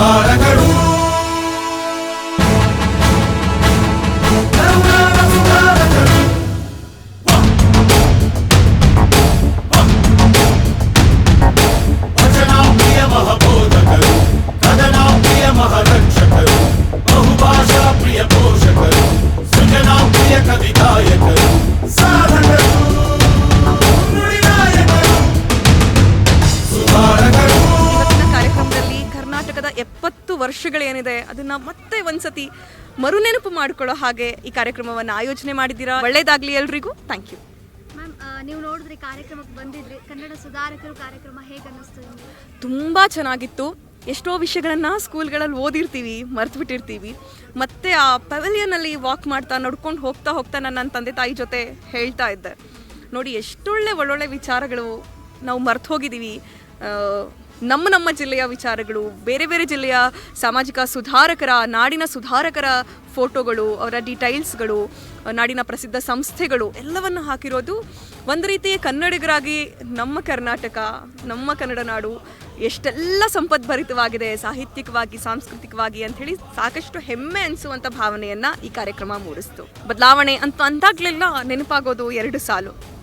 ಸುಧಾರಕರು ಕರ್ನಾಟಕದ ಎಪ್ಪತ್ತು ವರ್ಷಗಳೇನಿದೆ ಅದನ್ನ ಮತ್ತೆ ಒಂದ್ಸತಿ ಮರುನೆನಪು ಮಾಡಿಕೊಳ್ಳೋ ಹಾಗೆ ಈ ಕಾರ್ಯಕ್ರಮವನ್ನು ಆಯೋಜನೆ ಮಾಡಿದ್ದೀರಾ? ಒಳ್ಳೇದಾಗಲಿ ಎಲ್ರಿಗೂ. ಥ್ಯಾಂಕ್ ಯು ಮ್ಯಾಮ್ ನೀವು ನೋಡಿದ್ರಿ ಕಾರ್ಯಕ್ರಮಕ್ಕೆ ಬಂದಿದ್ರಿ. ಕನ್ನಡ ಸುಧಾರಕರು ಕಾರ್ಯಕ್ರಮ ಹೇಗೆ ಅನ್ನಿಸ್ತು ತುಂಬ ಚೆನ್ನಾಗಿತ್ತು. ಎಷ್ಟೋ ವಿಷಯಗಳನ್ನು ಸ್ಕೂಲ್ಗಳಲ್ಲಿ ಓದಿರ್ತೀವಿ ಮರ್ತು ಬಿಟ್ಟಿರ್ತೀವಿ ಮತ್ತೆ ಆ ಪೆವಿಲಿಯನಲ್ಲಿ ವಾಕ್ ಮಾಡ್ತಾ ನಡ್ಕೊಂಡು ಹೋಗ್ತಾ ಹೋಗ್ತಾ ನಾನು ನನ್ನ ತಂದೆ ತಾಯಿ ಜೊತೆ ಹೇಳ್ತಾ ಇದ್ದೆ. ನೋಡಿ ಎಷ್ಟೊಳ್ಳೆ ಒಳ್ಳೊಳ್ಳೆ ವಿಚಾರಗಳು ನಾವು ಮರ್ತು ಹೋಗಿದ್ದೀವಿ ನಮ್ಮ ನಮ್ಮ ಜಿಲ್ಲೆಯ ವಿಚಾರಗಳು, ಬೇರೆ ಬೇರೆ ಜಿಲ್ಲೆಯ ಸಾಮಾಜಿಕ ಸುಧಾರಕರ, ನಾಡಿನ ಸುಧಾರಕರ ಫೋಟೋಗಳು, ಅವರ ಡೀಟೈಲ್ಸ್ಗಳು, ನಾಡಿನ ಪ್ರಸಿದ್ಧ ಸಂಸ್ಥೆಗಳು, ಎಲ್ಲವನ್ನು ಹಾಕಿರೋದು ಒಂದು ರೀತಿಯ ಕನ್ನಡಿಗರಾಗಿ ನಮ್ಮ ಕರ್ನಾಟಕ, ನಮ್ಮ ಕನ್ನಡ ನಾಡು ಎಷ್ಟೆಲ್ಲ ಸಂಪದ್ಭರಿತವಾಗಿದೆ ಸಾಹಿತ್ಯಿಕವಾಗಿ, ಸಾಂಸ್ಕೃತಿಕವಾಗಿ ಅಂಥೇಳಿ ಸಾಕಷ್ಟು ಹೆಮ್ಮೆ ಅನಿಸುವಂಥ ಭಾವನೆಯನ್ನು ಈ ಕಾರ್ಯಕ್ರಮ ಮೂಡಿಸ್ತು. ಬದಲಾವಣೆ ಅಂತ ಅಂದಾಗಲೆಲ್ಲ ನೆನಪಾಗೋದು ಎರಡು ಸಾಲು.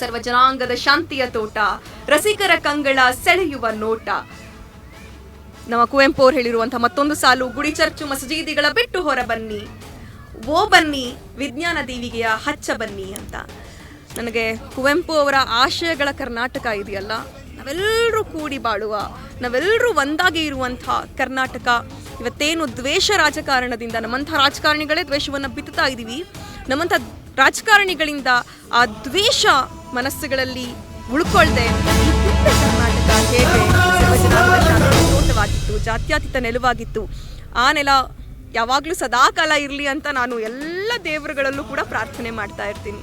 ಸರ್ವ ಜನಾಂಗದ ಶಾಂತಿಯ ತೋಟ, ರಸಿಕರ ಕಂಗಳ ಸೆಳೆಯುವ ನೋಟ. ನಮ್ಮ ಕುವೆಂಪು ಅವರು ಹೇಳಿರುವಂತಹ ಮತ್ತೊಂದು ಸಾಲು ಗುಡಿ ಚರ್ಚು ಮಸಜೀದಿಗಳ ಬಿಟ್ಟು ಹೊರ ಬನ್ನಿ ಓ ಬನ್ನಿ, ವಿಜ್ಞಾನ ದೀವಿಗೆಯ ಹಚ್ಚ ಬನ್ನಿ ಅಂತ. ನನಗೆ ಕುವೆಂಪು ಅವರ ಆಶಯಗಳ ಕರ್ನಾಟಕ ಇದೆಯಲ್ಲ, ನಾವೆಲ್ಲರೂ ಕೂಡಿ ಬಾಳುವ, ನಾವೆಲ್ಲರೂ ಒಂದಾಗಿ ಇರುವಂಥ ಕರ್ನಾಟಕ. ಇವತ್ತೇನು ದ್ವೇಷ ರಾಜಕಾರಣದಿಂದ ನಮ್ಮಂಥ ರಾಜಕಾರಣಿಗಳೇ ದ್ವೇಷವನ್ನು ಬಿತ್ತುತ್ತಾ ಇದ್ದೀವಿ ನಮ್ಮಂಥ ರಾಜಕಾರಣಿಗಳಿಂದ ಆ ದ್ವೇಷ ಮನಸ್ಸುಗಳಲ್ಲಿ ಉಳ್ಕೊಳ್ದೆ ಕರ್ನಾಟಕ ಶಾಂತಿಯ ತೋಟವಾಗಿತ್ತು ಜಾತ್ಯತೀತ ನೆಲವಾಗಿತ್ತು, ಆ ನೆಲ ಯಾವಾಗಲೂ ಸದಾಕಾಲ ಇರಲಿ ಅಂತ ನಾನು ಎಲ್ಲ ದೇವರುಗಳಲ್ಲೂ ಕೂಡ ಪ್ರಾರ್ಥನೆ ಮಾಡ್ತಾ ಇರ್ತೀನಿ.